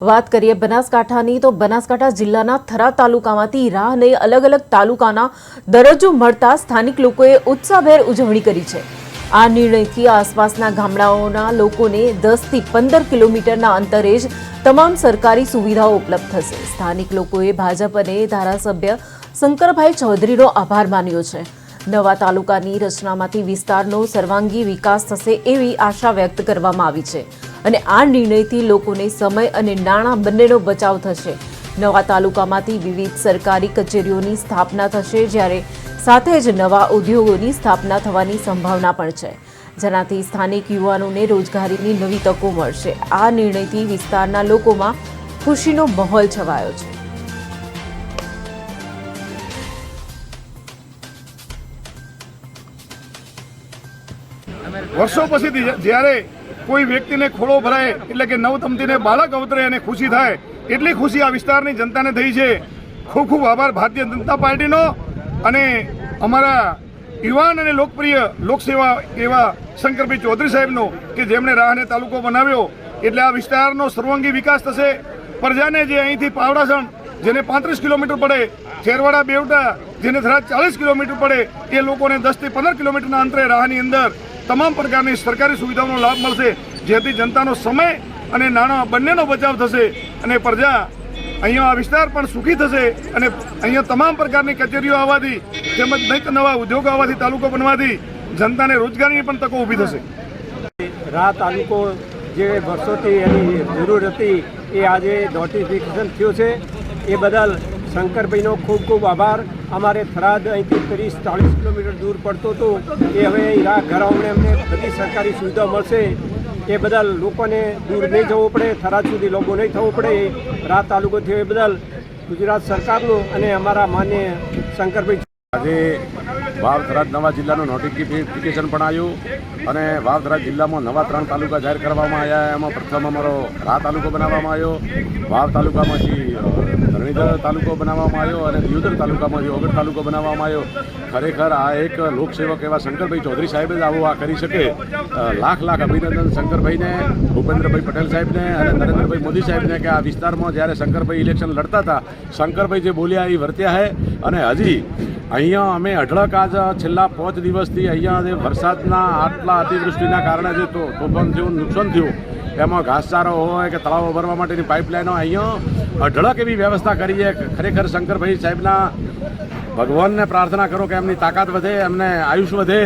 વાત કરીએ બનાસકાંઠાની, તો બનાસકાંઠા જિલ્લાના થરા તાલુકામાંથી રાહને અલગ અલગ તાલુકાના દરજ્જો મળતા સ્થાનિક લોકોએ ઉત્સાહભેર ઉજવણી કરી છે. આ નિર્ણયથી આસપાસના ગામડાઓના લોકોને દસથી પંદર કિલોમીટરના અંતરે જ તમામ સરકારી સુવિધાઓ ઉપલબ્ધ થશે. સ્થાનિક લોકોએ ભાજપ અને ધારાસભ્ય શંકરભાઈ ચૌધરીનો આભાર માન્યો છે. નવા તાલુકાની રચનામાંથી વિસ્તારનો સર્વાંગી વિકાસ થશે એવી આશા વ્યક્ત કરવામાં આવી છે. અને આ નિર્ણયથી લોકોને સમય અને નાણાં બંનેનો બચાવ થશે. નવા તાલુકામાંથી વિવિધ સરકારી કચેરીઓની સ્થાપના થશે, જ્યારે સાથે જ નવા ઉદ્યોગોની સ્થાપના થવાની સંભાવના પણ છે. જેનાથી સ્થાનિક યુવાનોને રોજગારીની નવી તકો મળશે. આ નિર્ણયથી વિસ્તારના લોકોમાં ખુશીનો માહોલ છવાયો છે. વર્ષો પછી જ્યારે કોઈ વ્યક્તિને ખોળો ભરાય એટલે કે નવતમતીને બાળક અવતરે અને ખુશી થાય, એટલી ખુશી આ વિસ્તારની જનતાને થઈ છે. ખૂબ ખૂબ આભાર ભારતીય જનતા પાર્ટીનો અને અમારા યુવાન અને લોકપ્રિય લોકસેવા એવા શંકરભાઈ ચૌધરી સાહેબનો કે જેમણે રાહને તાલુકો બનાવ્યો, એટલે આ વિસ્તારનો સર્વાંગી વિકાસ થશે. પ્રજાને જે અહીંથી પાવડાસણ, જેને પાંત્રીસ કિલોમીટર પડે ખેરવાડા બેવટા જેને થરા ચાલીસ કિલોમીટર પડે, એ લોકોને દસથી પંદર કિલોમીટરના અંતરે રાહની અંદર તમામ પ્રકારની સરકારી સુવિધાઓનો લાભ મળશે, જેથી જનતાનો સમય અને નાણાં બંનેનો બચાવ થશે અને પ્રજા અહીંયા આ વિસ્તાર પણ સુખી થશે અને અહીંયા તમામ પ્રકારની કચેરીઓ આવવાથી તેમજ નૈક નવા ઉદ્યોગો આવવાથી તાલુકો બનવાથી જનતાને રોજગારીની પણ તકો ઊભી થશે. રા તાલુકો જે વર્ષોથી એની જરૂર હતી એ આજે નોટિફિકેશન થયું છે. એ બદલ શંકરભાઈનો ખૂબ ખૂબ આભાર. અમારે થરાદ અહીંથી ત્રીસ ચાળીસ કિલોમીટર દૂર પડતો હતો એ હવે રાહ ઘરાવણે અમને બધી સરકારી સુવિધા મળશે. એ બદલ લોકોને દૂર નહીં જવું પડે, થરાદ સુધી લોકો નહીં થવું પડે. રાહ તાલુકો થયો એ બદલ ગુજરાત સરકારનું અને અમારા માન્ય શંકરભાઈ આજે વાવ નવા જિલ્લાનું નોટિફિકેશન પણ આવ્યું અને વાવ જિલ્લામાં નવા ત્રણ તાલુકા જાહેર કરવામાં આવ્યા એમાં પ્રથમ અમારો રા તાલુકો બનાવવામાં આવ્યો. વાવ તાલુકામાંથી ધરણીધર તાલુકો બનાવવામાં આવ્યો અને દિયોદર તાલુકામાંથી ઓગણ તાલુકો બનાવવામાં આવ્યો. ખરેખર આ એક લોકસેવક એવા શંકરભાઈ ચૌધરી સાહેબ જ આવું આ કરી શકે. લાખ લાખ અભિનંદન શંકરભાઈને, ભૂપેન્દ્રભાઈ પટેલ સાહેબને અને નરેન્દ્રભાઈ મોદી સાહેબને કે આ વિસ્તારમાં જ્યારે શંકરભાઈ ઇલેક્શન લડતા હતા, શંકરભાઈ જે બોલ્યા એ વર્ત્યા છે અને હજી અહીંયા અમે અઢળક આજ છેલ્લા પાંચ દિવસથી અહીંયા જે વરસાદના આટલા અતિવૃષ્ટિના કારણે જે તોફાન થયું, નુકસાન થયું, એમાં ઘાસચારો હોય કે તળાવો ભરવા માટેની પાઇપલાઇનો, અહીંયા અઢળક એવી વ્યવસ્થા કરી છે. ખરેખર શંકરભાઈ સાહેબના ભગવાનને પ્રાર્થના કરો કે એમની તાકાત વધે, એમને આયુષ વધે.